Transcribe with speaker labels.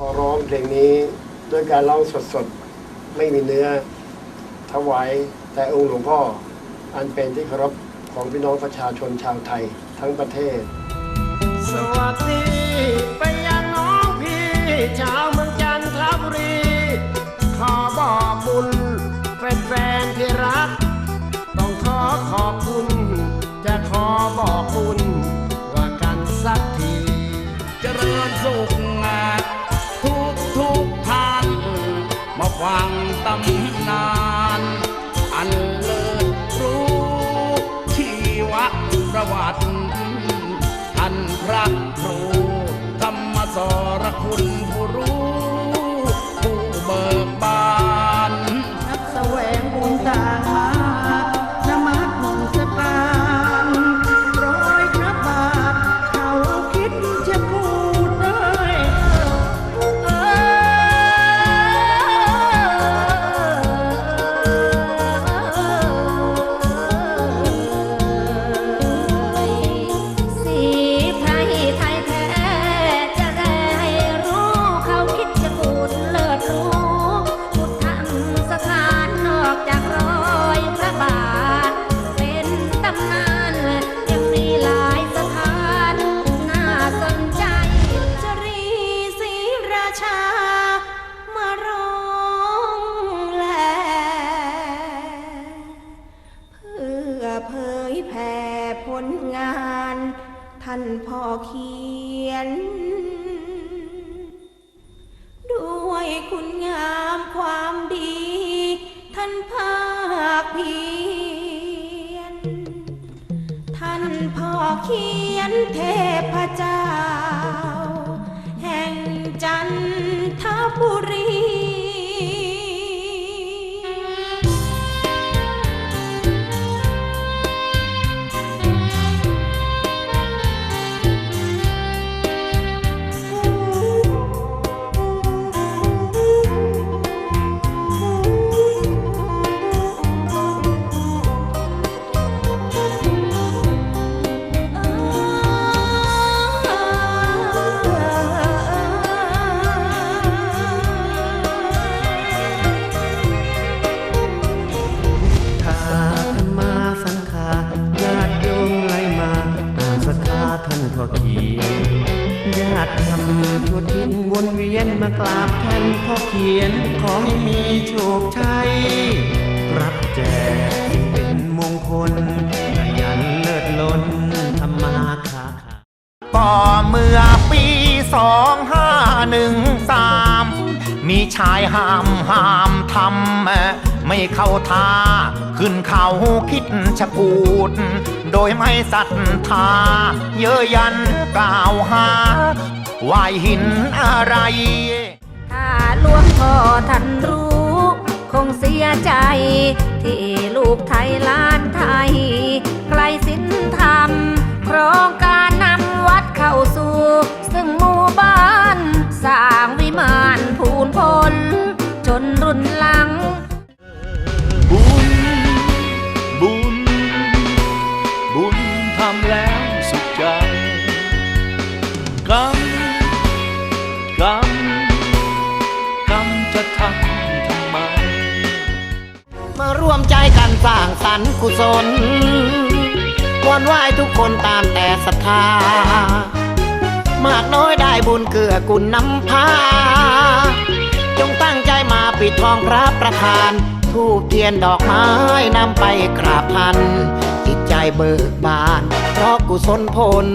Speaker 1: อร้องเพลงนี้ด้วยการร้องสดๆ ไม่มีเนื้อถวายแต่องค์หลวงพ่อ อันเป็นที่เคารพของพี่น้องประชาชนชาวไทยทั้งประเทศ สวัสดีไปยังน้องพี่ชาว วา
Speaker 2: งตำนาน อันเลิศรู้ชีวประวัติาน
Speaker 3: ท่า
Speaker 4: นพ่
Speaker 3: อเขียน ด้วยคุณงามความดี ท่านภาคเพียรท่านพ่อเขียนเทพเจ้า แห่งจันทบุรี
Speaker 5: ยนมากราบท่านพ่อเขียนขอให้มีโชคชัยรับแจกสิ่งเป็นมงคลขยันเลิศล้นทำมาค้า
Speaker 6: ก็เมื่อปีสองห้าหนึ่งสามมีชายห้ามห้ามทำไม่เข้าท่า ขึ้นเขาคิดชะกูด โดยไม่ศรัทธา เยอะยันกล่าวหา ว่าหินอะไร
Speaker 4: ถ้าหลวงพ่อท่านรู้ คงเสียใจ ที่ลูกไทยล้านไทยใครสินธรรมโครงการนำวัดเข้าสู่ ซึ่งหมู่บ้าน สร้างวิมานภูนพล จนรุ่นหลัง
Speaker 2: บุญ บุญ บุญทำแล้ว สร้า
Speaker 6: งสรรค์กุศลวันไหว้ทุกคนตามแต่ศรัทธา มากน้อยได้บุญเกื้อกุลนำพา จงตั้งใจมาปิดทองพระประธาน ทูบเทียนดอกไม้นำไปกราบท่นจิตใจเบิกบาน เพราะกุศลผล